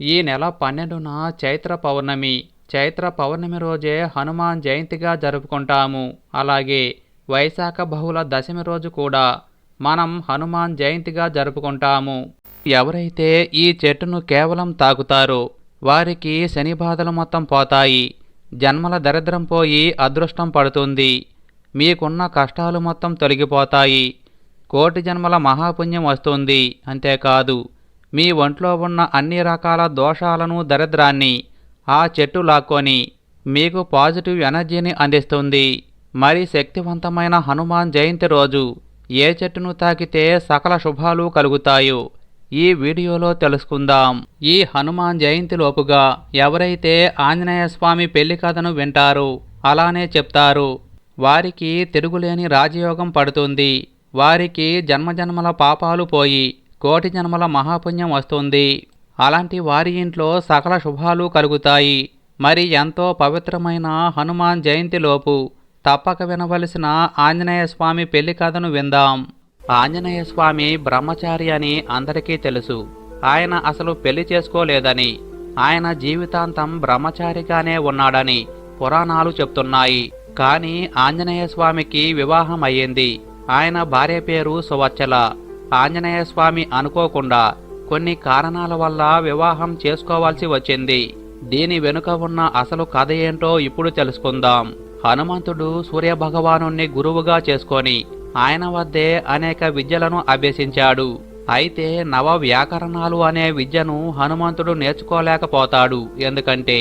ఈ నెల పన్నెండున చైత్ర పౌర్ణమి. చైత్ర పౌర్ణమి రోజే హనుమాన్ జయంతిగా జరుపుకుంటాము. అలాగే వైశాఖ బహుళ దశమి రోజు కూడా మనం హనుమాన్ జయంతిగా జరుపుకుంటాము. ఎవరైతే ఈ చెట్టును కేవలం తాకుతారో వారికి శని బాధలు మొత్తం పోతాయి. జన్మల దరిద్రం పోయి అదృష్టం పడుతుంది. మీకున్న కష్టాలు మొత్తం తొలగిపోతాయి. కోటి జన్మల మహాపుణ్యం వస్తుంది. అంతేకాదు మీ ఒంట్లో ఉన్న అన్ని రకాల దోషాలను దరిద్రాన్ని ఆ చెట్టు లాక్కొని మీకు పాజిటివ్ ఎనర్జీని అందిస్తుంది. మరి శక్తివంతమైన హనుమాన్ జయంతి రోజు ఏ చెట్టును తాకితే సకల శుభాలు కలుగుతాయో ఈ వీడియోలో తెలుసుకుందాం. ఈ హనుమాన్ జయంతి లోపుగా ఎవరైతే ఆంజనేయ స్వామి పెళ్ళి కథను వింటారో అలానే చెప్తారు. వారికి తిరుగులేని రాజయోగం పడుతుంది. వారికి జన్మజన్మల పాపాలు పోయి కోటి జన్మల మహాపుణ్యం వస్తుంది. అలాంటి వారి ఇంట్లో సకల శుభాలు కలుగుతాయి. మరి ఎంతో పవిత్రమైన హనుమాన్ జయంతిలోపు తప్పక వినవలసిన ఆంజనేయ స్వామి పెళ్ళి కథను విందాం. ఆంజనేయ స్వామి బ్రహ్మచారి అని అందరికీ తెలుసు. ఆయన అసలు పెళ్ళి చేసుకోలేదని ఆయన జీవితాంతం బ్రహ్మచారిగానే ఉన్నాడని పురాణాలు చెప్తున్నాయి. కానీ ఆంజనేయ స్వామికి వివాహం అయ్యింది ఆయన భార్య పేరు సువచ్చల ఆంజనేయ స్వామి అనుకోకుండా కొన్ని కారణాల వల్ల వివాహం చేసుకోవాల్సి వచ్చింది. దీని వెనుక ఉన్న అసలు కథ ఏంటో ఇప్పుడు తెలుసుకుందాం. హనుమంతుడు సూర్యభగవాను గురువుగా చేసుకొని ఆయన వద్దే అనేక విద్యలను అభ్యసించాడు. అయితే నవ వ్యాకరణాలు అనే విద్యను హనుమంతుడు నేర్చుకోలేకపోతాడు. ఎందుకంటే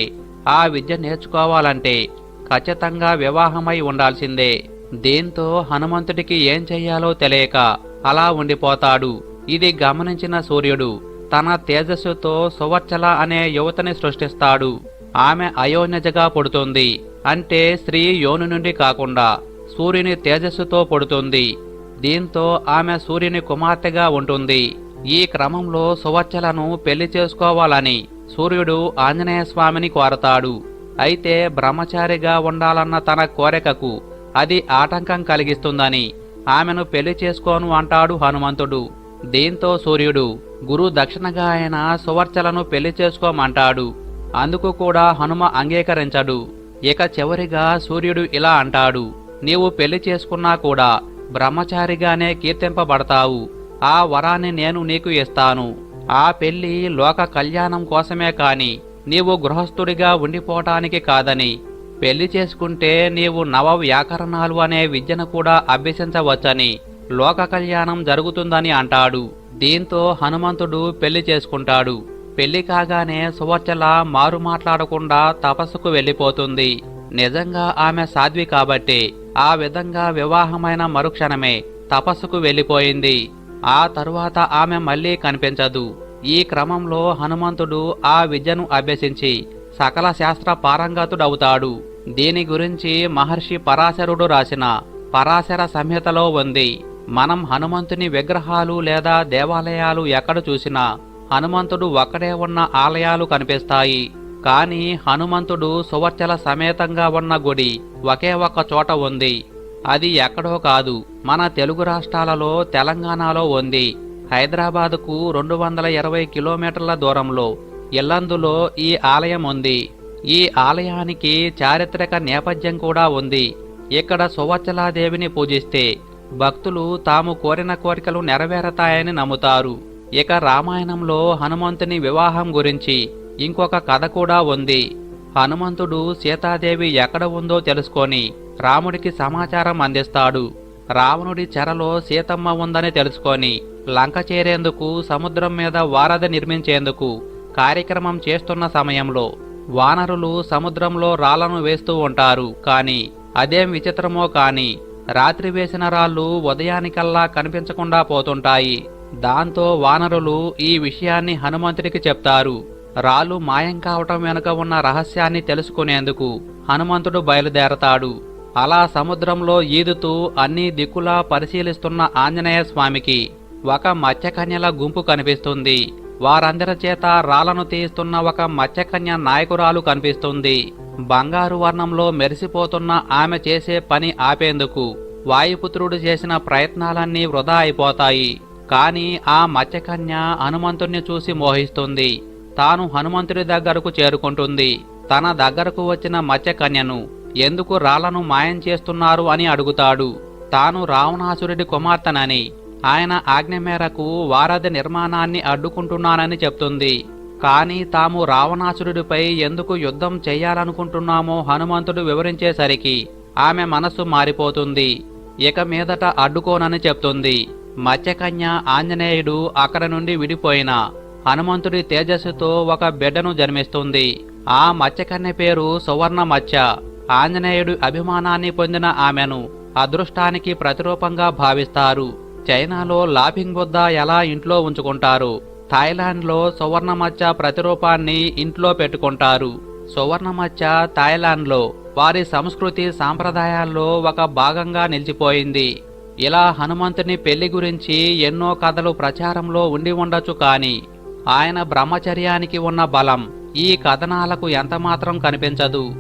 ఆ విద్య నేర్చుకోవాలంటే ఖచ్చితంగా వివాహమై ఉండాల్సిందే. దీంతో హనుమంతుడికి ఏం చెయ్యాలో తెలియక అలా ఉండిపోతాడు. ఇది గమనించిన సూర్యుడు తన తేజస్సుతో సువర్చల అనే యువతని సృష్టిస్తాడు. ఆమె అయోన్యజగా పుడుతుంది. అంటే స్త్రీ యోని నుండి కాకుండా సూర్యుని తేజస్సుతో పుడుతుంది. దీంతో ఆమె సూర్యుని కుమార్తెగా ఉంటుంది. ఈ క్రమంలో సువర్చలను పెళ్ళి చేసుకోవాలని సూర్యుడు ఆంజనేయ స్వామిని కోరతాడు. అయితే బ్రహ్మచారిగా ఉండాలన్న తన కోరికకు అది ఆటంకం కలిగిస్తుందని ఆమెను పెళ్ళి చేసుకోను అంటాడు హనుమంతుడు. దీంతో సూర్యుడు గురు దక్షిణగా ఆయన సువర్చలను పెళ్ళి చేసుకోమంటాడు. అందుకు కూడా హనుమ అంగీకరించడు. ఇక చివరిగా సూర్యుడు ఇలా అంటాడు నీవు పెళ్ళి చేసుకున్నా కూడా బ్రహ్మచారిగానే కీర్తింపబడతావు. ఆ వరాన్ని నేను నీకు ఇస్తాను. ఆ పెళ్ళి లోక కళ్యాణం కోసమే కాని నీవు గృహస్థుడిగా ఉండిపోవటానికి కాదని. పెళ్ళి చేసుకుంటే నీవు నవ వ్యాకరణాలు అనే విద్యను కూడా అభ్యసించవచ్చని లోక కళ్యాణం జరుగుతుందని అంటాడు. దీంతో హనుమంతుడు పెళ్ళి చేసుకుంటాడు. పెళ్ళి కాగానే సువర్చల మారు మాట్లాడకుండా తపస్సుకు వెళ్ళిపోతుంది. నిజంగా ఆమె సాధ్వి కాబట్టి ఆ విధంగా వివాహమైన మరుక్షణమే తపస్సుకు వెళ్ళిపోయింది. ఆ తరువాత ఆమె మళ్ళీ కనిపించదు. ఈ క్రమంలో హనుమంతుడు ఆ విద్యను అభ్యసించి సకల శాస్త్ర పారంగతుడవుతాడు. దీని గురించి మహర్షి పరాశరుడు రాసిన పరాశర సంహితలో ఉంది. మనం హనుమంతుని విగ్రహాలు లేదా దేవాలయాలు ఎక్కడ చూసినా హనుమంతుడు ఒక్కడే ఉన్న ఆలయాలు కనిపిస్తాయి. కానీ హనుమంతుడు సువర్చల సమేతంగా ఉన్న గుడి ఒకే ఒక్క చోట ఉంది. అది ఎక్కడో కాదు మన తెలుగు రాష్ట్రాలలో తెలంగాణలో ఉంది. హైదరాబాదుకు రెండు వందల ఇరవై కిలోమీటర్ల దూరంలో ఇల్లందులో ఈ ఆలయం ఉంది. ఈ ఆలయానికి చారిత్రక నేపథ్యం కూడా ఉంది. ఇక్కడ సువచ్చలాదేవిని పూజిస్తే భక్తులు తాము కోరిన కోరికలు నెరవేరతాయని నమ్ముతారు. ఇక రామాయణంలో హనుమంతుని వివాహం గురించి ఇంకొక కథ కూడా ఉంది. హనుమంతుడు సీతాదేవి ఎక్కడ ఉందో తెలుసుకొని రాముడికి సమాచారం అందిస్తాడు. రావణుడి చెరలో సీతమ్మ ఉందని తెలుసుకొని లంక చేరేందుకు సముద్రం మీద వారధి నిర్మించేందుకు కార్యక్రమం చేస్తున్న సమయంలో వానరులు సముద్రంలో రాళ్ళను వేస్తూ ఉంటారు కాని అదేం విచిత్రమో కాని రాత్రి వేసిన రాళ్ళు ఉదయానికల్లా కనిపించకుండా పోతుంటాయి. దాంతో వానరులు ఈ విషయాన్ని హనుమంతుడికి చెప్తారు. రాళ్ళు మాయం కావటం వెనుక ఉన్న రహస్యాన్ని తెలుసుకునేందుకు హనుమంతుడు బయలుదేరతాడు. అలా సముద్రంలో ఈదుతూ అన్ని దిక్కులా పరిశీలిస్తున్న ఆంజనేయ స్వామికి ఒక మత్స్యకన్యల గుంపు కనిపిస్తుంది. వారందరి చేత రాళ్ళను తీస్తున్న ఒక మత్స్యకన్య నాయకురాలు కనిపిస్తుంది. బంగారు వర్ణంలో మెరిసిపోతున్న ఆమె చేసే పని ఆపేందుకు వాయుపుత్రుడు చేసిన ప్రయత్నాలన్నీ వృధా అయిపోతాయి. కానీ ఆ మత్స్యకన్య హనుమంతుణ్ణి చూసి మోహిస్తుంది. తాను హనుమంతుడి దగ్గరకు చేరుకుంటుంది. తన దగ్గరకు వచ్చిన మత్స్యకన్యను ఎందుకు రాళ్ళను మాయం చేస్తున్నారు అని అడుగుతాడు. తాను రావణాసురుడి కుమార్తెనని ఆయన ఆజ్ఞ మేరకు వారధి నిర్మాణాన్ని అడ్డుకుంటున్నానని చెప్తుంది. కానీ తాము రావణాసురుడిపై ఎందుకు యుద్ధం చేయాలనుకుంటున్నామో హనుమంతుడు వివరించేసరికి ఆమె మనస్సు మారిపోతుంది. ఇక మీదట అడ్డుకోనని చెప్తుంది. మత్స్యకన్య ఆంజనేయుడు అక్కడ నుండి విడిపోయిన హనుమంతుడి తేజస్సుతో ఒక బిడ్డను జన్మిస్తుంది. ఆ మత్స్యకన్య పేరు సువర్ణ మత్స్య ఆంజనేయుడు అభిమానాన్ని పొందిన ఆమెను అదృష్టానికి ప్రతిరూపంగా భావిస్తారు. చైనాలో లాఫింగ్ బుద్ధ ఎలా ఇంట్లో ఉంచుకుంటారు? థాయిలాండ్లో సువర్ణమచ్చ ప్రతిరూపాన్ని ఇంట్లో పెట్టుకుంటారు. సువర్ణమచ్చ థాయిలాండ్లో వారి సంస్కృతి సాంప్రదాయాల్లో ఒక భాగంగా నిలిచిపోయింది. ఇలా హనుమంతుని పెళ్ళి గురించి ఎన్నో కథలు ప్రచారంలో ఉండి ఉండొచ్చు కాని ఆయన బ్రహ్మచర్యానికి ఉన్న బలం ఈ కథనాలకు ఎంతమాత్రం కనిపించదు.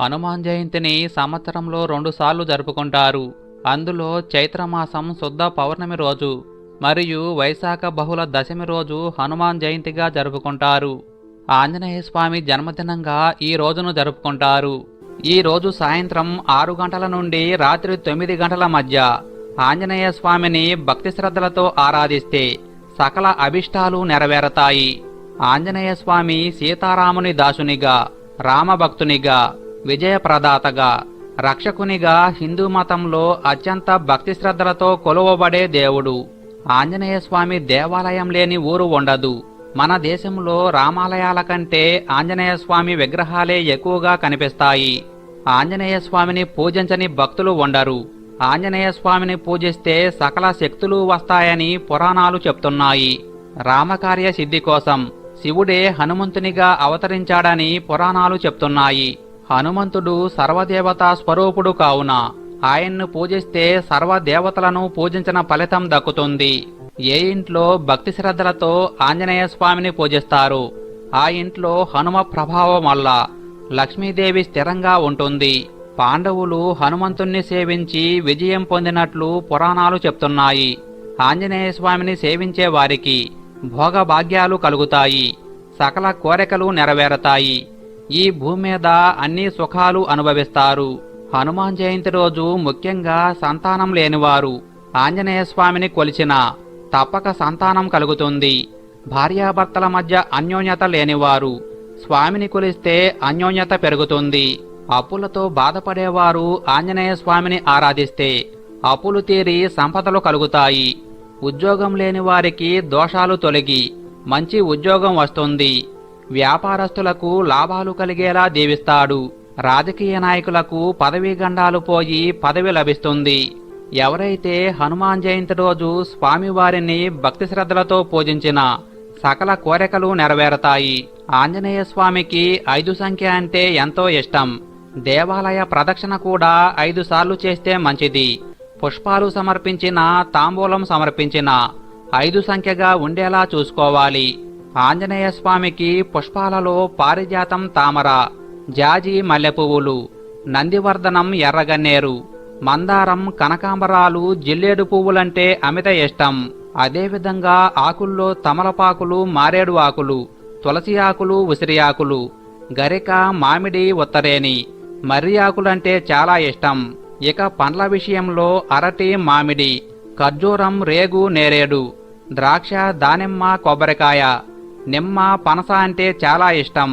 హనుమాన్ జయంతిని సంవత్సరంలో రెండుసార్లు జరుపుకుంటారు. అందులో చైత్రమాసం శుద్ధ పౌర్ణమి రోజు మరియు వైశాఖ బహుళ దశమి రోజు హనుమాన్ జయంతిగా జరుపుకుంటారు. ఆంజనేయ స్వామి జన్మదినంగా ఈ రోజును జరుపుకుంటారు. ఈ రోజు సాయంత్రం ఆరు గంటల నుండి రాత్రి తొమ్మిది గంటల మధ్య ఆంజనేయ స్వామిని భక్తి శ్రద్ధలతో ఆరాధిస్తే సకల అభిష్టాలు నెరవేరతాయి. ఆంజనేయ స్వామి సీతారాముని దాసునిగా రామభక్తునిగా విజయప్రదాతగా రక్షకునిగా హిందూ మతంలో అత్యంత భక్తి శ్రద్ధలతో కొలువబడే దేవుడు. ఆంజనేయ స్వామి దేవాలయం లేని ఊరు ఉండదు. మన దేశంలో రామాలయాల కంటే ఆంజనేయ స్వామి విగ్రహాలే ఎక్కువగా కనిపిస్తాయి. ఆంజనేయ స్వామిని పూజించని భక్తులు ఉండరు. ఆంజనేయ స్వామిని పూజిస్తే సకల శక్తులు వస్తాయని పురాణాలు చెప్తున్నాయి. రామకార్య సిద్ధి కోసం శివుడే హనుమంతునిగా అవతరించాడని పురాణాలు చెప్తున్నాయి. హనుమంతుడు సర్వదేవతా స్వరూపుడు కావున ఆయన్ను పూజిస్తే సర్వదేవతలను పూజించిన ఫలితం దక్కుతుంది. ఏ ఇంట్లో భక్తి శ్రద్ధలతో ఆంజనేయ స్వామిని పూజిస్తారు ఆ ఇంట్లో హనుమ ప్రభావం వల్ల లక్ష్మీదేవి స్థిరంగా ఉంటుంది. పాండవులు హనుమంతుణ్ణి సేవించి విజయం పొందినట్లు పురాణాలు చెప్తున్నాయి. ఆంజనేయ స్వామిని సేవించే వారికి భోగభాగ్యాలు కలుగుతాయి. సకల కోరికలు నెరవేరతాయి. ఈ భూమి మీద అన్ని సుఖాలు అనుభవిస్తారు. హనుమాన్ జయంతి రోజు ముఖ్యంగా సంతానం లేనివారు ఆంజనేయ స్వామిని కొలిచిన తప్పక సంతానం కలుగుతుంది. భార్యాభర్తల మధ్య అన్యోన్యత లేనివారు స్వామిని కొలిస్తే అన్యోన్యత పెరుగుతుంది. అప్పులతో బాధపడేవారు ఆంజనేయ స్వామిని ఆరాధిస్తే అప్పులు తీరి సంపదలు కలుగుతాయి. ఉద్యోగం లేని వారికి దోషాలు తొలగి మంచి ఉద్యోగం వస్తుంది. వ్యాపారస్తులకు లాభాలు కలిగేలా దీవిస్తాడు. రాజకీయ నాయకులకు పదవీ గండాలు పోయి పదవి లభిస్తుంది. ఎవరైతే హనుమాన్ జయంతి రోజు స్వామివారిని భక్తి శ్రద్ధలతో పూజించిన సకల కోరికలు నెరవేరతాయి. ఆంజనేయ స్వామికి ఐదు సంఖ్య అంటే ఎంతో ఇష్టం. దేవాలయ ప్రదక్షిణ కూడా ఐదు సార్లు చేస్తే మంచిది. పుష్పాలు సమర్పించిన తాంబూలం సమర్పించిన ఐదు సంఖ్యగా ఉండేలా చూసుకోవాలి. ఆంజనేయ స్వామికి పుష్పాలలో పారిజాతం తామర జాజి మల్లెపువ్వులు నందివర్ధనం ఎర్రగన్నేరు మందారం కనకాంబరాలు జిల్లేడు పువ్వులంటే అమిత ఇష్టం. అదేవిధంగా ఆకుల్లో తమలపాకులు మారేడు ఆకులు తులసి ఆకులు ఉసిరి ఆకులు గరిక మామిడి ఉత్తరేని మర్రి ఆకులంటే చాలా ఇష్టం. ఇక పండ్ల విషయంలో అరటి మామిడి ఖర్జూరం రేగు నేరేడు ద్రాక్ష దానిమ్మ కొబ్బరికాయ నిమ్మ పనస అంటే చాలా ఇష్టం.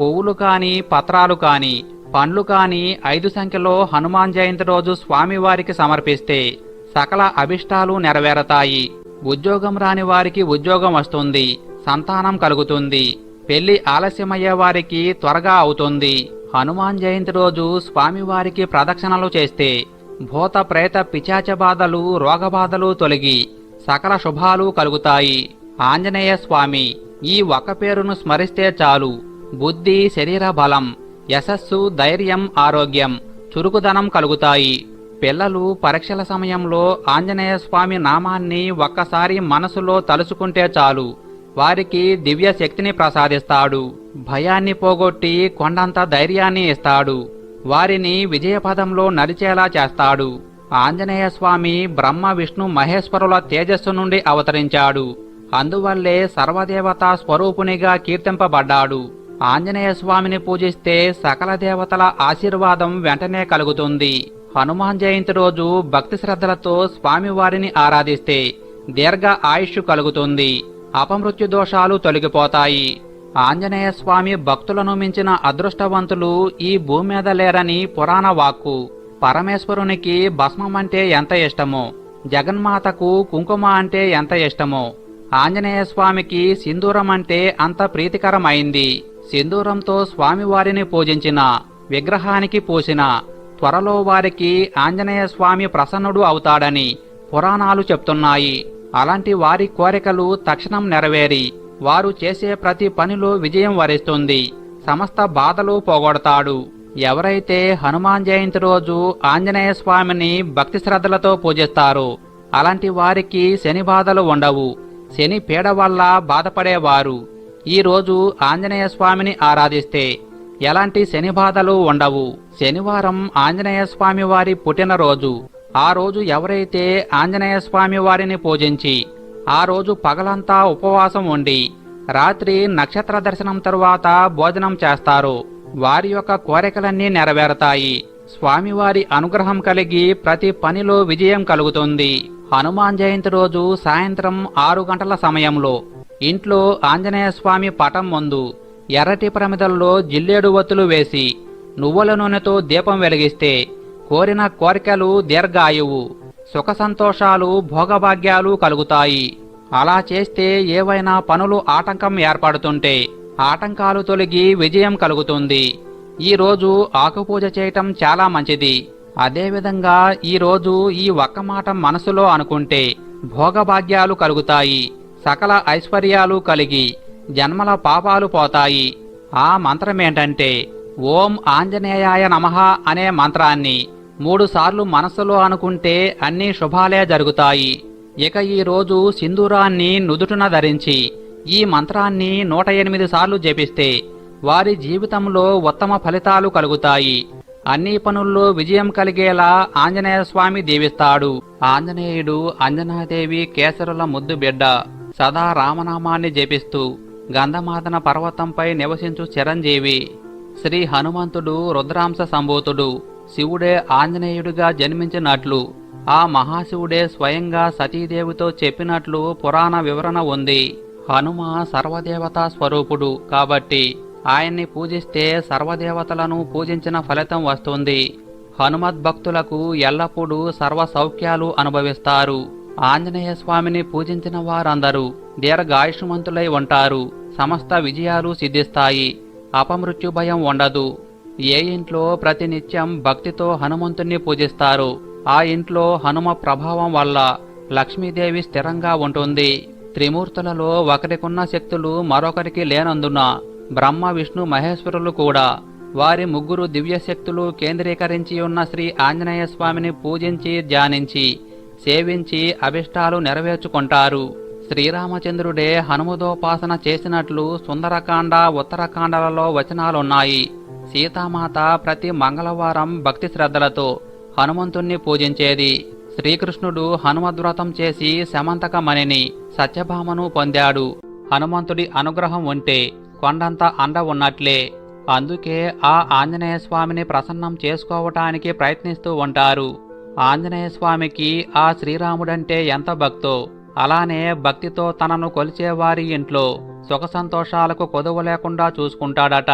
పువ్వులు కాని పత్రాలు కాని పండ్లు కాని ఐదు సంఖ్యలో హనుమాన్ జయంతి రోజు స్వామివారికి సమర్పిస్తే సకల అభిష్టాలు నెరవేరతాయి. ఉద్యోగం రాని వారికి ఉద్యోగం వస్తుంది సంతానం కలుగుతుంది పెళ్ళి ఆలస్యమయ్యే వారికి త్వరగా అవుతుంది. హనుమాన్ జయంతి రోజు స్వామివారికి ప్రదక్షిణలు చేస్తే భూత ప్రేత పిచాచ బాధలు రోగబాధలు తొలగి సకల శుభాలు కలుగుతాయి. ఆంజనేయ స్వామి ఈ ఒక పేరును స్మరిస్తే చాలు. బుద్ధి శరీర బలం యశస్సు ధైర్యం ఆరోగ్యం చురుకుదనం కలుగుతాయి. పిల్లలు పరీక్షల సమయంలో ఆంజనేయ స్వామి నామాన్ని ఒక్కసారి మనసులో తలుచుకుంటే చాలు. వారికి దివ్య శక్తిని ప్రసాదిస్తాడు. భయాన్ని పోగొట్టి కొండంత ధైర్యాన్ని ఇస్తాడు. వారిని విజయపదంలో నడిచేలా చేస్తాడు. ఆంజనేయ స్వామి బ్రహ్మ విష్ణు మహేశ్వరుల తేజస్సు నుండి అవతరించాడు. అందువల్లే సర్వదేవతా స్వరూపునిగా కీర్తింపబడ్డాడు. ఆంజనేయ స్వామిని పూజిస్తే సకల దేవతల ఆశీర్వాదం వెంటనే కలుగుతుంది. హనుమాన్ జయంతి రోజు భక్తి శ్రద్ధలతో స్వామివారిని ఆరాధిస్తే దీర్ఘ ఆయుష్ కలుగుతుంది. అపమృత్యు దోషాలు తొలగిపోతాయి. ఆంజనేయ స్వామి భక్తులను మించిన అదృష్టవంతులు ఈ భూమి మీద లేరని పురాణ వాక్కు. పరమేశ్వరునికి భస్మం అంటే ఎంత ఇష్టమో జగన్మాతకు కుంకుమ అంటే ఎంత ఇష్టమో ఆంజనేయ స్వామికి సింధూరం అంటే అంత ప్రీతికరమైంది. సింధూరంతో స్వామివారిని పూజించిన విగ్రహానికి పూసిన త్వరలో వారికి ఆంజనేయ స్వామి ప్రసన్నుడు అవుతాడని పురాణాలు చెప్తున్నాయి. అలాంటి వారి కోరికలు తక్షణం నెరవేరి వారు చేసే ప్రతి పనిలో విజయం వరిస్తుంది సమస్త బాధలు పోగొడతాడు. ఎవరైతే హనుమాన్ జయంతి రోజు ఆంజనేయ స్వామిని భక్తి శ్రద్ధలతో పూజిస్తారో అలాంటి వారికి శని బాధలు ఉండవు. శని పీడ వల్ల బాధపడేవారు. ఈ రోజు ఆంజనేయ స్వామిని ఆరాధిస్తే ఎలాంటి శని బాధలు ఉండవు. శనివారం ఆంజనేయ స్వామి వారి పుట్టినరోజు. ఆ రోజు ఎవరైతే ఆంజనేయ స్వామి వారిని పూజించి ఆ రోజు పగలంతా ఉపవాసం ఉండి రాత్రి నక్షత్ర దర్శనం తరువాత భోజనం చేస్తారు వారి యొక్క కోరికలన్నీ నెరవేరతాయి. స్వామివారి అనుగ్రహం కలిగి ప్రతి పనిలో విజయం కలుగుతుంది. హనుమాన్ జయంతి రోజు సాయంత్రం ఆరు గంటల సమయంలో ఇంట్లో ఆంజనేయ స్వామి పటం ముందు ఎర్రటి ప్రమిదల్లో జిల్లేడు ఒత్తులు వేసి నువ్వుల నూనెతో దీపం వెలిగిస్తే కోరిన కోరికలు దీర్ఘాయువు సుఖ సంతోషాలు భోగభాగ్యాలు కలుగుతాయి. అలా చేస్తే ఏవైనా పనులు ఆటంకం ఏర్పడుతుంటే ఆటంకాలు తొలగి విజయం కలుగుతుంది. ఈ రోజు ఆకుపూజ చేయటం చాలా మంచిది. అదేవిధంగా ఈరోజు ఈ ఒక్క మాట మనసులో అనుకుంటే భోగభాగ్యాలు కలుగుతాయి సకల ఐశ్వర్యాలు కలిగి జన్మల పాపాలు పోతాయి. ఆ మంత్రమేంటంటే ఓం ఆంజనేయాయ నమః అనే మంత్రాన్ని మూడుసార్లు మనసులో అనుకుంటే అన్ని శుభాలే జరుగుతాయి. ఇక ఈ రోజు సింధూరాన్ని నుదుటున ధరించి ఈ మంత్రాన్ని నూట ఎనిమిది సార్లు జపిస్తే వారి జీవితంలో ఉత్తమ ఫలితాలు కలుగుతాయి. అన్ని పనుల్లో విజయం కలిగేలా ఆంజనేయ స్వామి దీవిస్తాడు. ఆంజనేయుడు అంజనాదేవి కేసరుల ముద్దు బిడ్డ. సదా రామనామాన్ని జపిస్తూ గంధమాదన పర్వతంపై నివసించు చిరంజీవి. శ్రీ హనుమంతుడు రుద్రాంశ సంభూతుడు. శివుడే ఆంజనేయుడిగా జన్మించినట్లు ఆ మహాశివుడే స్వయంగా సతీదేవితో చెప్పినట్లు పురాణ వివరణ ఉంది. హనుమ సర్వదేవతా స్వరూపుడు కాబట్టి ఆయన్ని పూజిస్తే సర్వదేవతలను పూజించిన ఫలితం వస్తుంది. హనుమద్భక్తులకు ఎల్లప్పుడూ సర్వ సౌఖ్యాలు అనుభవిస్తారు. ఆంజనేయ స్వామిని పూజించిన వారందరూ దీర్ఘాయుష్మంతులై ఉంటారు. సమస్త విజయాలు సిద్ధిస్తాయి. అపమృత్యు భయం ఉండదు. ఏ ఇంట్లో ప్రతినిత్యం భక్తితో హనుమంతుణ్ణి పూజిస్తారు. ఆ ఇంట్లో హనుమ ప్రభావం వల్ల లక్ష్మీదేవి స్థిరంగా ఉంటుంది. త్రిమూర్తులలో ఒకరికున్న శక్తులు మరొకరికి లేనందున బ్రహ్మ విష్ణు మహేశ్వరులు కూడా వారి ముగ్గురు దివ్య శక్తులు కేంద్రీకరించి ఉన్న శ్రీ ఆంజనేయ స్వామిని పూజించి ధ్యానించి సేవించి అభిష్టాలు నెరవేర్చుకుంటారు. శ్రీరామచంద్రుడే హనుమదోపాసన చేసినట్లు సుందరకాండ ఉత్తరకాండలలో వచనాలున్నాయి. సీతామాత ప్రతి మంగళవారం భక్తి శ్రద్ధలతో హనుమంతుణ్ణి పూజించేది. శ్రీకృష్ణుడు హనుమద్వ్రతం చేసి శమంతకమణిని సత్యభామను పొందాడు. హనుమంతుడి అనుగ్రహం ఉంటే కొండంత అండ ఉన్నట్లే. అందుకే ఆ ఆంజనేయ స్వామిని ప్రసన్నం చేసుకోవటానికి ప్రయత్నిస్తూ ఉంటారు. ఆంజనేయ స్వామికి ఆ శ్రీరాముడంటే ఎంత భక్తో. అలానే భక్తితో తనను కొలిచేవారి ఇంట్లో సుఖ సంతోషాలకు కొదువ లేకుండా చూసుకుంటాడట.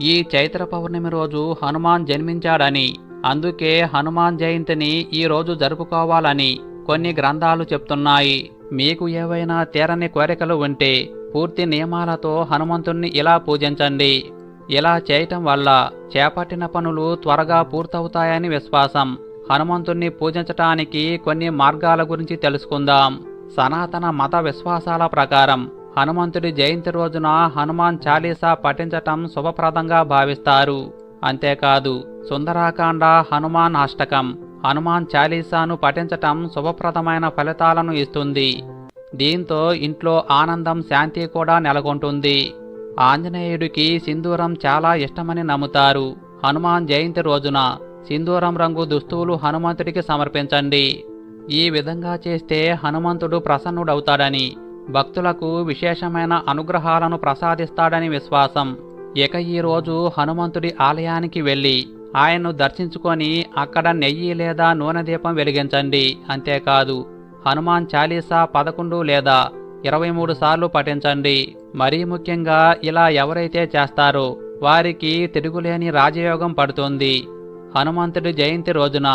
ఈ చైత్ర పౌర్ణమి రోజు హనుమాన్ జన్మించాడని అందుకే హనుమాన్ జయంతిని ఈ రోజు జరుపుకోవాలని కొన్ని గ్రంథాలు చెప్తున్నాయి. మీకు ఏవైనా తీరని కోరికలు ఉంటే పూర్తి నియమాలతో హనుమంతుణ్ణి ఇలా పూజించండి. ఇలా చేయటం వల్ల చేపట్టిన పనులు త్వరగా పూర్తవుతాయని విశ్వాసం. హనుమంతుణ్ణి పూజించటానికి కొన్ని మార్గాల గురించి తెలుసుకుందాం. సనాతన మత విశ్వాసాల ప్రకారం హనుమంతుడి జయంతి రోజున హనుమాన్ చాలీసా పఠించటం శుభప్రదంగా భావిస్తారు. అంతేకాదు సుందరాకాండ హనుమాన్ అష్టకం హనుమాన్ చాలీసాను పఠించటం శుభప్రదమైన ఫలితాలను ఇస్తుంది. దీంతో ఇంట్లో ఆనందం శాంతి కూడా నెలకొంటుంది. ఆంజనేయుడికి సింధూరం చాలా ఇష్టమని నమ్ముతారు. హనుమాన్ జయంతి రోజున సింధూరం రంగు దుస్తువులు హనుమంతుడికి సమర్పించండి. ఈ విధంగా చేస్తే హనుమంతుడు ప్రసన్నుడవుతాడని భక్తులకు విశేషమైన అనుగ్రహాలను ప్రసాదిస్తాడని విశ్వాసం. ఇక ఈ రోజు హనుమంతుడి ఆలయానికి వెళ్ళి ఆయన్ను దర్శించుకొని అక్కడ నెయ్యి లేదా నూనె దీపం వెలిగించండి అంతేకాదు హనుమాన్ చాలీసా పదకొండు లేదా ఇరవై మూడు సార్లు పఠించండి. మరీ ముఖ్యంగా ఇలా ఎవరైతే చేస్తారో వారికి తిరుగులేని రాజయోగం పడుతుంది. హనుమంతుడి జయంతి రోజున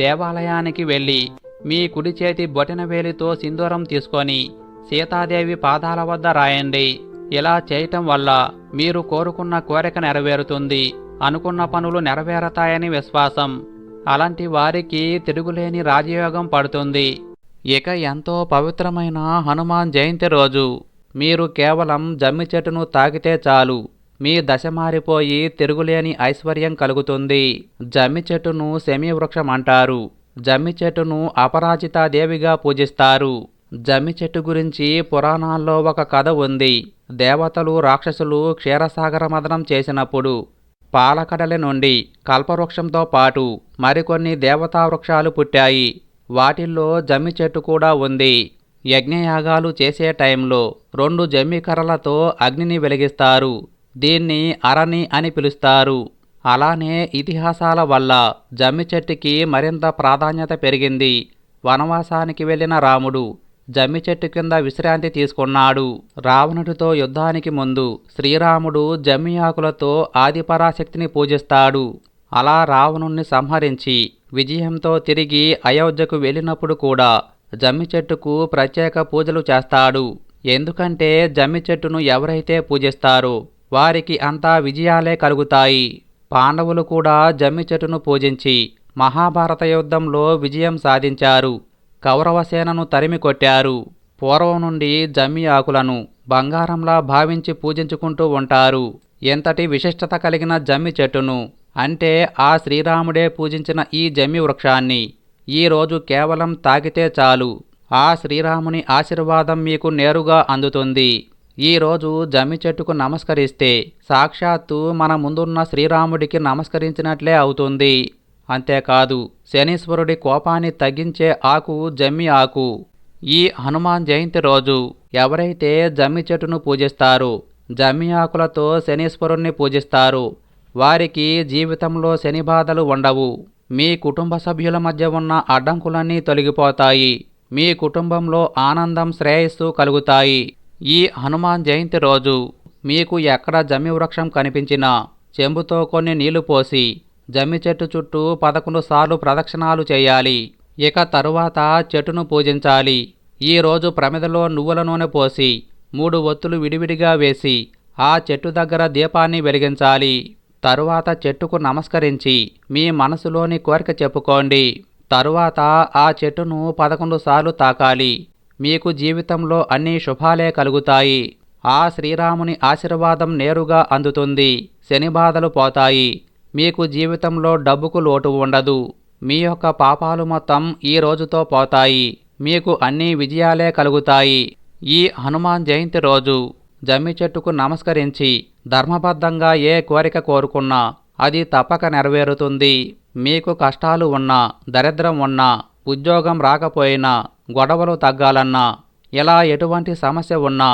దేవాలయానికి వెళ్ళి మీ కుడి చేతి బొటన వేలితో సింధూరం తీసుకొని సీతాదేవి పాదాల వద్ద రాయండి. ఇలా చేయటం వల్ల మీరు కోరుకున్న కోరిక నెరవేరుతుంది. అనుకున్న పనులు నెరవేరతాయని విశ్వాసం. అలాంటి వారికి తిరుగులేని రాజయోగం పడుతుంది. ఇక ఎంతో పవిత్రమైన హనుమాన్ జయంతి రోజు. మీరు కేవలం జమ్మి చెట్టును తాకితే చాలు. మీ దశ మారిపోయి తిరుగులేని ఐశ్వర్యం కలుగుతుంది. జమ్మి చెట్టును శమీ వృక్షం అంటారు. జమ్మి చెట్టును అపరాజితాదేవిగా పూజిస్తారు. జమ్మి చెట్టు గురించి పురాణాల్లో ఒక కథ ఉంది. దేవతలు రాక్షసులు క్షీరసాగర మదనం చేసినప్పుడు పాలకడలి నుండి కల్పవృక్షంతో పాటు మరికొన్ని దేవతా వృక్షాలు పుట్టాయి. వాటిల్లో జమ్మి చెట్టు కూడా ఉంది. యజ్ఞయాగాలు చేసే టైంలో రెండు జమ్మి కర్రలతో అగ్నిని వెలిగిస్తారు. దీన్ని అరణి అని పిలుస్తారు. అలానే ఇతిహాసాల వల్ల జమ్మి చెట్టుకి మరింత ప్రాధాన్యత పెరిగింది. వనవాసానికి వెళ్ళిన రాముడు జమ్మి చెట్టు కింద విశ్రాంతి తీసుకున్నాడు. రావణుడితో యుద్ధానికి ముందు శ్రీరాముడు జమ్మి ఆకులతో ఆదిపరాశక్తిని పూజిస్తాడు. అలా రావణుణ్ణి సంహరించి విజయంతో తిరిగి అయోధ్యకు వెళ్ళినప్పుడు కూడా జమ్మి చెట్టుకు ప్రత్యేక పూజలు చేస్తాడు. ఎందుకంటే జమ్మి చెట్టును ఎవరైతే పూజిస్తారో వారికి అంతా విజయాలే కలుగుతాయి. పాండవులు కూడా జమ్మి చెట్టును పూజించి మహాభారత యుద్ధంలో విజయం సాధించారు. కౌరవసేనను తరిమి కొట్టారు. పూర్వం నుండి జమ్మి ఆకులను బంగారంలా భావించి పూజించుకుంటూ ఉంటారు. ఎంతటి విశిష్టత కలిగిన జమ్మి చెట్టును అంటే ఆ శ్రీరాముడే పూజించిన ఈ జమ్మి వృక్షాన్ని. ఈరోజు కేవలం తాకితే చాలు. ఆ శ్రీరాముని ఆశీర్వాదం మీకు నేరుగా అందుతుంది. ఈరోజు జమ్మి చెట్టుకు నమస్కరిస్తే సాక్షాత్తు మన ముందున్న శ్రీరాముడికి నమస్కరించినట్లే అవుతుంది. అంతేకాదు శనీశ్వరుడి కోపాన్ని తగ్గించే ఆకు జమ్మి ఆకు. ఈ హనుమాన్ జయంతి రోజు ఎవరైతే జమ్మి చెట్టును పూజిస్తారో జమ్మి ఆకులతో శనీశ్వరుణ్ణి పూజిస్తారు. వారికి జీవితంలో శని బాధలు ఉండవు. మీ కుటుంబ సభ్యుల మధ్య ఉన్న అడ్డంకులన్నీ తొలగిపోతాయి. మీ కుటుంబంలో ఆనందం శ్రేయస్సు కలుగుతాయి. ఈ హనుమాన్ జయంతి రోజు మీకు ఎక్కడ జమ్మి వృక్షం కనిపించినా చెంబుతో కొన్ని నీళ్ళు పోసి జమ్మి చెట్టు చుట్టూ పదకొండు సార్లు ప్రదక్షిణాలు చేయాలి. ఇక తరువాత చెట్టును పూజించాలి. ఈ రోజు ప్రమిదలో నువ్వుల నూనె పోసి మూడు ఒత్తులు విడివిడిగా వేసి ఆ చెట్టు దగ్గర దీపాన్ని వెలిగించాలి. తరువాత చెట్టుకు నమస్కరించి మీ మనసులోని కోరిక చెప్పుకోండి. తరువాత ఆ చెట్టును పదకొండు సార్లు తాకాలి. మీకు జీవితంలో అన్ని శుభాలే కలుగుతాయి. ఆ శ్రీరాముని ఆశీర్వాదం నేరుగా అందుతుంది. శని బాధలు పోతాయి. మీకు జీవితంలో డబ్బుకు లోటు ఉండదు. మీ యొక్క పాపాలు మొత్తం ఈ రోజుతో పోతాయి. మీకు అన్ని విజయాలే కలుగుతాయి. ఈ హనుమాన్ జయంతి రోజు. జమ్మి చెట్టుకు నమస్కరించి ధర్మబద్ధంగా ఏ కోరిక కోరుకున్నా అది తప్పక నెరవేరుతుంది. మీకు కష్టాలు ఉన్నా దరిద్రం ఉన్నా ఉద్యోగం రాకపోయినా గొడవలు తగ్గాలన్నా ఇలా ఎటువంటి సమస్య ఉన్నా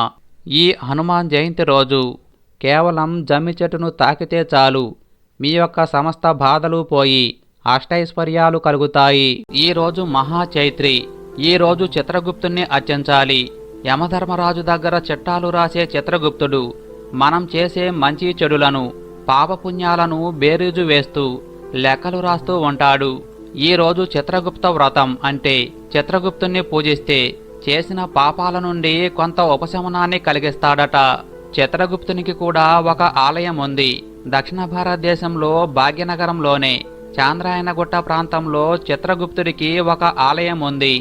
ఈ హనుమాన్ జయంతి రోజు కేవలం జమ్మి చెట్టును తాకితే చాలు. మీ యొక్క సమస్త బాధలు పోయి అష్టైశ్వర్యాలు కలుగుతాయి. ఈ రోజు మహా చైత్రి. ఈ రోజు చిత్రగుప్తుణ్ణి అర్చించాలి. యమధర్మరాజు దగ్గర చిట్టాలు రాసే చిత్రగుప్తుడు మనం చేసే మంచి చెడులను పాపపుణ్యాలను బేరీజు వేస్తూ లెక్కలు రాస్తూ ఉంటాడు. ఈరోజు చిత్రగుప్త వ్రతం అంటే చిత్రగుప్తుణ్ణి పూజిస్తే చేసిన పాపాల నుండి కొంత ఉపశమనాన్ని కలిగిస్తాడట. చిత్రగుప్తునికి కూడా ఒక ఆలయం ఉంది. దక్షిణ భారతదేశంలో భాగ్యనగరంలోనే చాంద్రాయనగుట్ట ప్రాంతంలో చిత్రగుప్తుడికి ఒక ఆలయం ఉంది.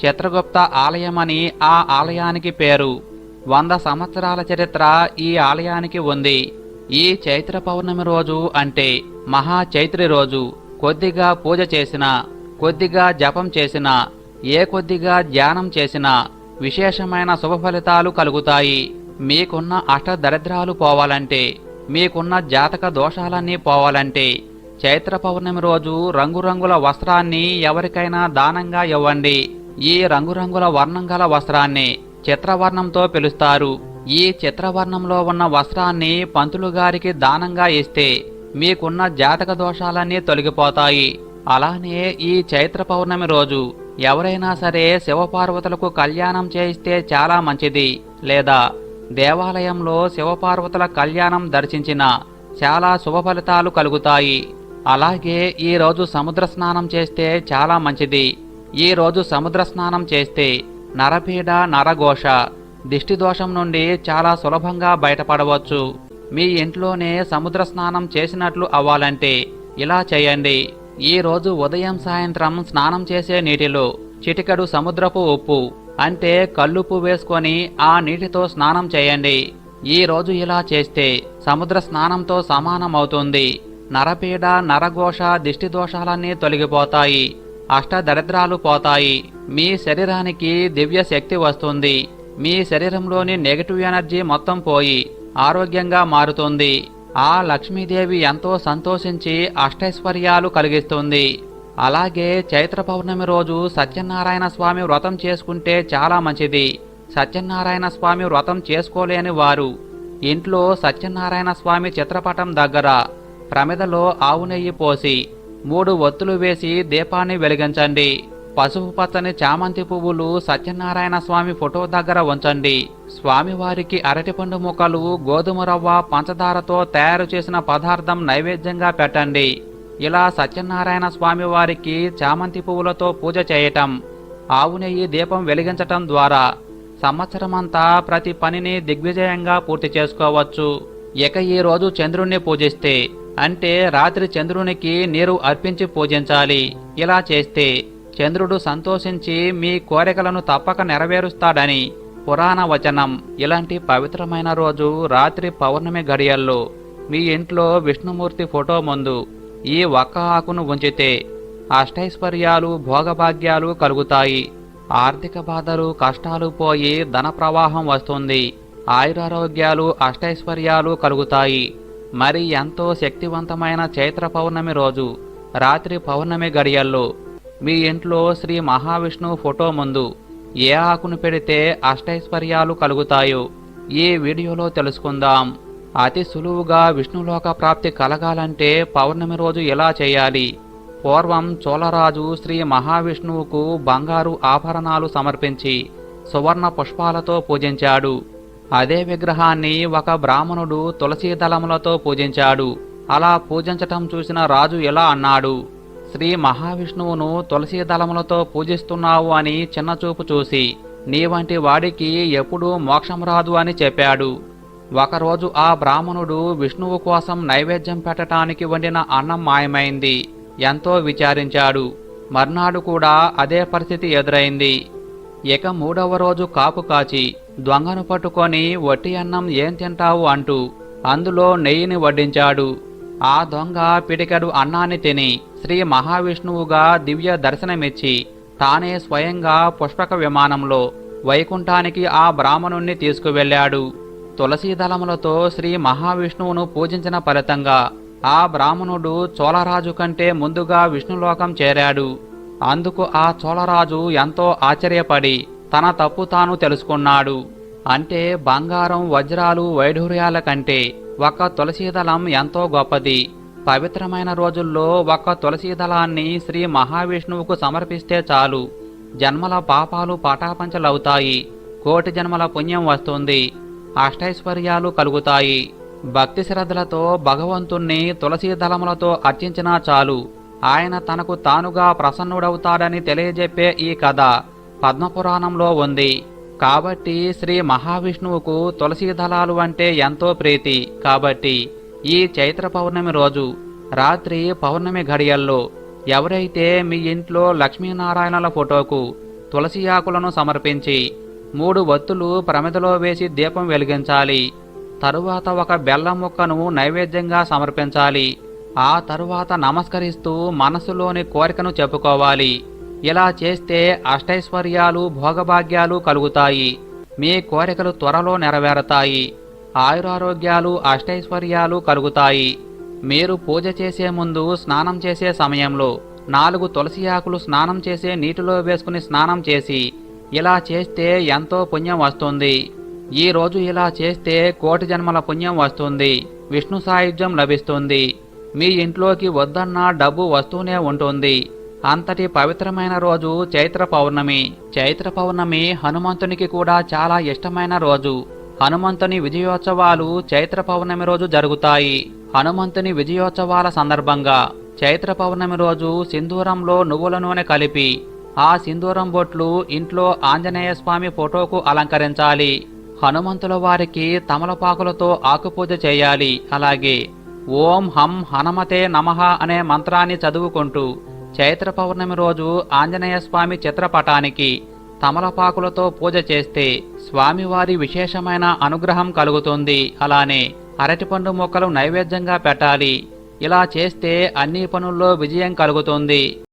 చిత్రగుప్త ఆలయమని ఆ ఆలయానికి పేరు. వంద సంవత్సరాల చరిత్ర ఈ ఆలయానికి ఉంది. ఈ చైత్ర పౌర్ణమి రోజు అంటే మహా చైత్రి రోజు. కొద్దిగా పూజ చేసిన కొద్దిగా జపం చేసినా ఏ కొద్దిగా ధ్యానం చేసినా విశేషమైన శుభ ఫలితాలు కలుగుతాయి. మీకున్న అష్ట దరిద్రాలు పోవాలంటే మీకున్న జాతక దోషాలన్నీ పోవాలంటే చైత్ర పౌర్ణమి రోజు రంగురంగుల వస్త్రాన్ని ఎవరికైనా దానంగా ఇవ్వండి. ఈ రంగురంగుల వర్ణం గల వస్త్రాన్ని చిత్రవర్ణంతో పిలుస్తారు. ఈ చిత్రవర్ణంలో ఉన్న వస్త్రాన్ని పంతులు గారికి దానంగా ఇస్తే మీకున్న జాతక దోషాలన్నీ తొలగిపోతాయి. అలానే ఈ చైత్ర పౌర్ణమి రోజు ఎవరైనా సరే శివపార్వతులకు కళ్యాణం చేయిస్తే చాలా మంచిది. లేదా దేవాలయంలో శివపార్వతుల కళ్యాణం దర్శించిన చాలా శుభ ఫలితాలు కలుగుతాయి. అలాగే ఈరోజు సముద్ర స్నానం చేస్తే చాలా మంచిది. ఈరోజు సముద్ర స్నానం చేస్తే నరపీడ నరఘోష దిష్టి దోషం నుండి చాలా సులభంగా బయటపడవచ్చు. మీ ఇంట్లోనే సముద్ర స్నానం చేసినట్లు అవ్వాలంటే ఇలా చేయండి. ఈరోజు ఉదయం సాయంత్రం స్నానం చేసే నీటిలో చిటికెడు సముద్రపు ఉప్పు అంటే కల్లుప్పు వేసుకొని ఆ నీటితో స్నానం చేయండి. ఈ రోజు ఇలా చేస్తే సముద్ర స్నానంతో సమానం అవుతుంది నరపీడ నరఘోష దిష్టి దోషాలన్నీ తొలగిపోతాయి. అష్టదరిద్రాలు పోతాయి. మీ శరీరానికి దివ్య శక్తి వస్తుంది. మీ శరీరంలోని నెగటివ్ ఎనర్జీ మొత్తం పోయి ఆరోగ్యంగా మారుతుంది. ఆ లక్ష్మీదేవి ఎంతో సంతోషించి అష్టైశ్వర్యాలు కలిగిస్తుంది. అలాగే చైత్ర పౌర్ణమి రోజు సత్యనారాయణ స్వామి వ్రతం చేసుకుంటే చాలా మంచిది. సత్యనారాయణ స్వామి వ్రతం చేసుకోలేని వారు ఇంట్లో సత్యనారాయణ స్వామి చిత్రపటం దగ్గర ప్రమిదలో ఆవు నెయ్యి పోసి మూడు ఒత్తులు వేసి దీపాన్ని వెలిగించండి. పసుపు పచ్చని చామంతి పువ్వులు సత్యనారాయణ స్వామి ఫోటో దగ్గర ఉంచండి. స్వామివారికి అరటిపండు ముక్కలు గోధుమ రవ్వ పంచదారతో తయారు చేసిన పదార్థం నైవేద్యంగా పెట్టండి. ఇలా సత్యనారాయణ స్వామి వారికి చామంతి పువ్వులతో పూజ చేయటం ఆవు నెయ్యి దీపం వెలిగించటం ద్వారా సంవత్సరమంతా ప్రతి పనిని దిగ్విజయంగా పూర్తి చేసుకోవచ్చు. ఇక ఈరోజు చంద్రుణ్ణి పూజిస్తే అంటే రాత్రి చంద్రునికి నీరు అర్పించి పూజించాలి. ఇలా చేస్తే చంద్రుడు సంతోషించి మీ కోరికలను తప్పక నెరవేరుస్తాడని పురాణ వచనం. ఇలాంటి పవిత్రమైన రోజు రాత్రి పౌర్ణమి గడియల్లో మీ ఇంట్లో విష్ణుమూర్తి ఫోటో ముందు ఈ ఒక్క ఆకును ఉంచితే అష్టైశ్వర్యాలు భోగభాగ్యాలు కలుగుతాయి. ఆర్థిక బాధలు కష్టాలు పోయి ధన ప్రవాహం వస్తుంది. ఆయురారోగ్యాలు అష్టైశ్వర్యాలు కలుగుతాయి. మరి ఎంతో శక్తివంతమైన చైత్ర పౌర్ణమి రోజు రాత్రి పౌర్ణమి గడియల్లో మీ ఇంట్లో శ్రీ మహావిష్ణువు ఫోటో ముందు ఏ ఆకును పెడితే అష్టైశ్వర్యాలు కలుగుతాయో ఈ వీడియోలో తెలుసుకుందాం. అతి సులువుగా విష్ణులోక ప్రాప్తి కలగాలంటే పౌర్ణమి రోజు ఎలా చేయాలి? పూర్వం చోళరాజు శ్రీ మహావిష్ణువుకు బంగారు ఆభరణాలు సమర్పించి సువర్ణ పుష్పాలతో పూజించాడు. అదే విగ్రహాన్ని ఒక బ్రాహ్మణుడు తులసీ దళములతో పూజించాడు. అలా పూజించటం చూసిన రాజు ఇలా అన్నాడు శ్రీ మహావిష్ణువును తులసీ దళములతో పూజిస్తున్నావు అని చిన్నచూపు చూసి నీ వంటి వాడికి ఎప్పుడూ మోక్షం రాదు అని చెప్పాడు. ఒకరోజు ఆ బ్రాహ్మణుడు విష్ణువు కోసం నైవేద్యం పెట్టడానికి వండిన అన్నం మాయమైంది. ఎంతో విచారించాడు. మర్నాడు కూడా అదే పరిస్థితి ఎదురైంది. ఇక మూడవ రోజు కాపు కాచి దొంగను పట్టుకొని వట్టి అన్నం ఏం తింటావు అంటూ అందులో నెయ్యిని వడ్డించాడు. ఆ దొంగ పిడికడు అన్నాన్ని తిని శ్రీ మహావిష్ణువుగా దివ్య దర్శనమిచ్చి తానే స్వయంగా పుష్పక విమానంలో వైకుంఠానికి ఆ బ్రాహ్మణుణ్ణి తీసుకువెళ్ళాడు. తులసీదళములతో శ్రీ మహావిష్ణువును పూజించిన ఫలితంగా ఆ బ్రాహ్మణుడు చోళరాజు కంటే ముందుగా విష్ణులోకం చేరాడు. అందుకు ఆ చోళరాజు ఎంతో ఆశ్చర్యపడి తన తప్పు తాను తెలుసుకున్నాడు. అంటే బంగారం వజ్రాలు వైఢూర్యాల కంటే ఒక తులసీదళం ఎంతో గొప్పది. పవిత్రమైన రోజుల్లో ఒక తులసీదళాన్ని శ్రీ మహావిష్ణువుకు సమర్పిస్తే చాలు. జన్మల పాపాలు పటాపంచలవుతాయి. కోటి జన్మల పుణ్యం వస్తుంది. అష్టైశ్వర్యాలు కలుగుతాయి. భక్తి శ్రద్ధలతో భగవంతుణ్ణి తులసీ దళములతో అర్చించినా చాలు. ఆయన తనకు తానుగా ప్రసన్నుడవుతాడని తెలియజెప్పే ఈ కథ పద్మపురాణంలో ఉంది. కాబట్టి శ్రీ మహావిష్ణువుకు తులసీదళాలు అంటే ఎంతో ప్రీతి. కాబట్టి ఈ చైత్ర పౌర్ణమి రోజు రాత్రి పౌర్ణమి ఘడియల్లో ఎవరైతే మీ ఇంట్లో లక్ష్మీనారాయణల ఫోటోకు తులసి ఆకులను సమర్పించి మూడు వత్తులు ప్రమిదలో వేసి దీపం వెలిగించాలి తరువాత ఒక బెల్లం ముక్కను నైవేద్యంగా సమర్పించాలి ఆ తరువాత నమస్కరిస్తూ మనసులోని కోరికను చెప్పుకోవాలి. ఇలా చేస్తే అష్టైశ్వర్యాలు భోగభాగ్యాలు కలుగుతాయి. మీ కోరికలు త్వరలో నెరవేరతాయి. ఆయురారోగ్యాలు అష్టైశ్వర్యాలు కలుగుతాయి. మీరు పూజ చేసే ముందు స్నానం చేసే సమయంలో నాలుగు తులసి ఆకులు స్నానం చేసే నీటిలో వేసుకుని స్నానం చేసి ఇలా చేస్తే ఎంతో పుణ్యం వస్తుంది. ఈ రోజు ఇలా చేస్తే కోటి జన్మల పుణ్యం వస్తుంది. విష్ణు సాయుధ్యం లభిస్తుంది. మీ ఇంట్లోకి వద్దన్న డబ్బు వస్తూనే ఉంటుంది. అంతటి పవిత్రమైన రోజు చైత్ర పౌర్ణమి. చైత్ర పౌర్ణమి హనుమంతునికి కూడా చాలా ఇష్టమైన రోజు. హనుమంతుని విజయోత్సవాలు చైత్ర పౌర్ణమి రోజు జరుగుతాయి. హనుమంతుని విజయోత్సవాల సందర్భంగా చైత్ర పౌర్ణమి రోజు సింధూరంలో నువ్వుల నూనె కలిపి ఆ సింధూరం బొట్లు ఇంట్లో ఆంజనేయ స్వామి ఫోటోకు అలంకరించాలి. హనుమంతుల వారికి తమలపాకులతో ఆకుపూజ చేయాలి. అలాగే ఓం హం హనమతే నమః అనే మంత్రాన్ని చదువుకుంటూ చైత్ర పౌర్ణమి రోజు ఆంజనేయ స్వామి చిత్రపటానికి తమలపాకులతో పూజ చేస్తే స్వామివారి విశేషమైన అనుగ్రహం కలుగుతుంది. అలానే అరటిపండు మొక్కలు నైవేద్యంగా పెట్టాలి. ఇలా చేస్తే అన్ని పనుల్లో విజయం కలుగుతుంది.